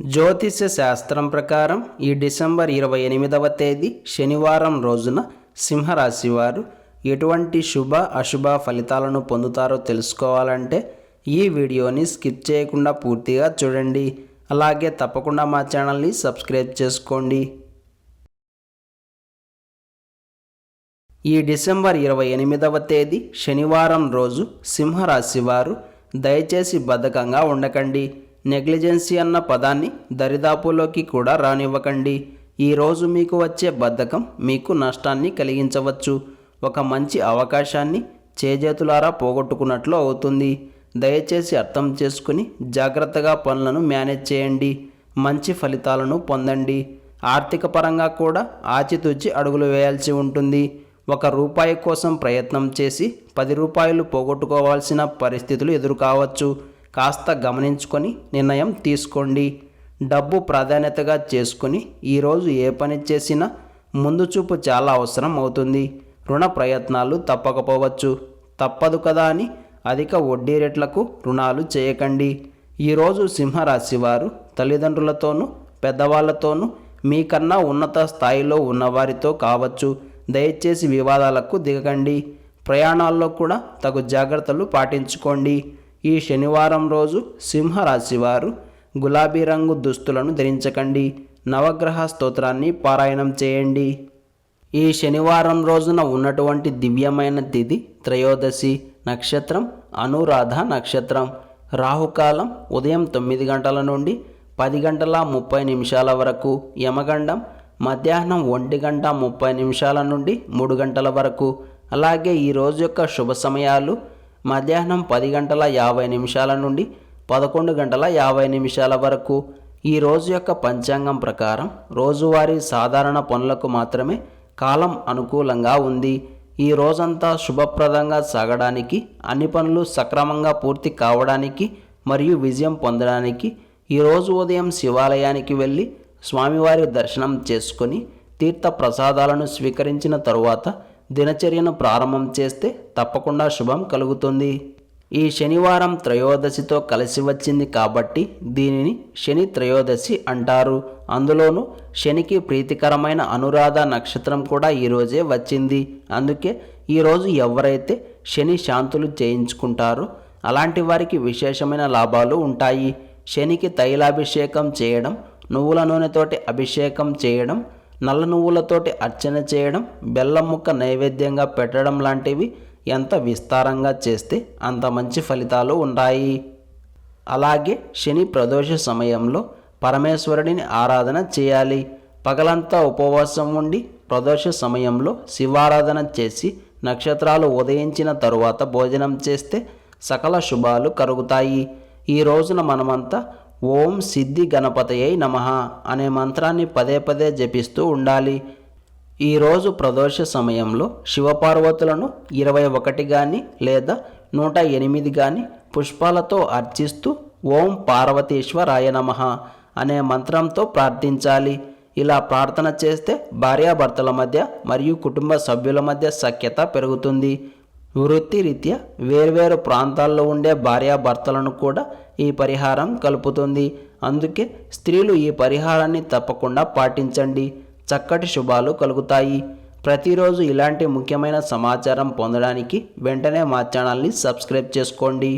జ్యోతిష్య శాస్త్రం ప్రకారం ఈ డిసెంబర్ ఇరవై ఎనిమిదవ తేదీ శనివారం రోజున సింహరాశి వారు ఎటువంటి శుభ అశుభ ఫలితాలను పొందుతారో తెలుసుకోవాలంటే ఈ వీడియోని స్కిప్ చేయకుండా పూర్తిగా చూడండి. అలాగే తప్పకుండా మా ఛానల్ని సబ్స్క్రైబ్ చేసుకోండి. ఈ డిసెంబర్ ఇరవై ఎనిమిదవ తేదీ శనివారం రోజు సింహరాశి వారు దయచేసి బద్ధకంగా ఉండకండి. నెగ్లిజెన్సీ అన్న పదాన్ని దరిదాపులోకి కూడా రానివ్వకండి. ఈరోజు మీకు వచ్చే బద్ధకం మీకు నష్టాన్ని కలిగించవచ్చు. ఒక మంచి అవకాశాన్ని చేజేతులారా పోగొట్టుకున్నట్లు అవుతుంది. దయచేసి అర్థం చేసుకుని జాగ్రత్తగా పనులను మేనేజ్ చేయండి. మంచి ఫలితాలను పొందండి. ఆర్థిక పరంగా కూడా ఆచితూచి అడుగులు వేయాల్సి ఉంటుంది. ఒక రూపాయి కోసం ప్రయత్నం చేసి పది రూపాయలు పోగొట్టుకోవాల్సిన పరిస్థితులు ఎదురు కావచ్చు కాస్త గమనించుకొని నిర్ణయం తీసుకోండి. డబ్బు ప్రాధాన్యతగా చేసుకుని ఈరోజు ఏ పని చేసినా ముందు చూపు చాలా అవసరం అవుతుంది. రుణ ప్రయత్నాలు తప్పకపోవచ్చు. తప్పదు కదా అని అధిక వడ్డీ రేట్లకు రుణాలు చేయకండి. ఈరోజు సింహరాశి వారు తల్లిదండ్రులతోనూ పెద్దవాళ్ళతోనూ మీకన్నా ఉన్నత స్థాయిలో ఉన్నవారితో కావచ్చు. దయచేసి వివాదాలకు దిగకండి. ప్రయాణాల్లో కూడా తగు జాగ్రత్తలు పాటించుకోండి. ఈ శనివారం రోజు సింహరాశి వారు గులాబీ రంగు దుస్తులను ధరించకండి. నవగ్రహ స్తోత్రాన్ని పారాయణం చేయండి. ఈ శనివారం రోజున ఉన్నటువంటి దివ్యమైన తిథి త్రయోదశి నక్షత్రం అనురాధ నక్షత్రం. రాహుకాలం ఉదయం తొమ్మిది గంటల నుండి పది గంటల ముప్పై నిమిషాల వరకు. యమగండం మధ్యాహ్నం ఒంటి గంట ముప్పై నిమిషాల నుండి మూడు గంటల వరకు. అలాగే ఈ రోజు యొక్క శుభ సమయాలు మధ్యాహ్నం పది గంటల యాభై నిమిషాల నుండి పదకొండు గంటల యాభై నిమిషాల వరకు. ఈ రోజు యొక్క పంచాంగం ప్రకారం రోజువారీ సాధారణ పనులకు మాత్రమే కాలం అనుకూలంగా ఉంది. ఈ రోజంతా శుభప్రదంగా సాగడానికి అన్ని పనులు సక్రమంగా పూర్తి కావడానికి మరియు విజయం పొందడానికి ఈరోజు ఉదయం శివాలయానికి వెళ్ళి స్వామివారి దర్శనం చేసుకొని తీర్థ ప్రసాదాలను స్వీకరించిన తరువాత దినచర్యను ప్రారంభం చేస్తే తప్పకుండా శుభం కలుగుతుంది. ఈ శనివారం త్రయోదశితో కలిసి వచ్చింది కాబట్టి దీనిని శని త్రయోదశి అంటారు. అందులోనూ శనికి ప్రీతికరమైన అనురాధ నక్షత్రం కూడా ఈరోజే వచ్చింది. అందుకే ఈరోజు ఎవరైతే శని శాంతులు చేయించుకుంటారో అలాంటి వారికి విశేషమైన లాభాలు ఉంటాయి. శనికి తైలాభిషేకం చేయడం నువ్వుల నూనెతోటి అభిషేకం చేయడం నల్ల నువ్వులతోటి అర్చన చేయడం బెల్లం ముక్క నైవేద్యంగా పెట్టడం లాంటివి ఎంత విస్తారంగా చేస్తే అంత మంచి ఫలితాలు ఉంటాయి. అలాగే శని ప్రదోష సమయంలో పరమేశ్వరుడిని ఆరాధన చేయాలి. పగలంతా ఉపవాసం ఉండి ప్రదోష సమయంలో శివారాధన చేసి నక్షత్రాలు ఉదయించిన తరువాత భోజనం చేస్తే సకల శుభాలు కలుగుతాయి. ఈ రోజున మనమంతా ఓం సిద్ధి గణపతయై నమ అనే మంత్రాన్ని పదే పదే జపిస్తూ ఉండాలి. ఈరోజు ప్రదోష సమయంలో శివపార్వతులను ఇరవై ఒకటి కానీ లేదా నూట ఎనిమిది కానీ పుష్పాలతో అర్చిస్తూ ఓం పార్వతీశ్వరాయ నమ అనే మంత్రంతో ప్రార్థించాలి. ఇలా ప్రార్థన చేస్తే భార్యాభర్తల మధ్య మరియు కుటుంబ సభ్యుల మధ్య సఖ్యత పెరుగుతుంది. వృత్తిరీత్యా వేర్వేరు ప్రాంతాల్లో ఉండే భార్యాభర్తలను కూడా ఈ పరిహారం కలుపుతుంది. అందుకే స్త్రీలు ఈ పరిహారాన్ని తప్పకుండా పాటించండి. చక్కటి శుభాలు కలుగుతాయి. ప్రతిరోజు ఇలాంటి ముఖ్యమైన సమాచారం పొందడానికి వెంటనే మా ఛానల్ని సబ్స్క్రైబ్ చేసుకోండి.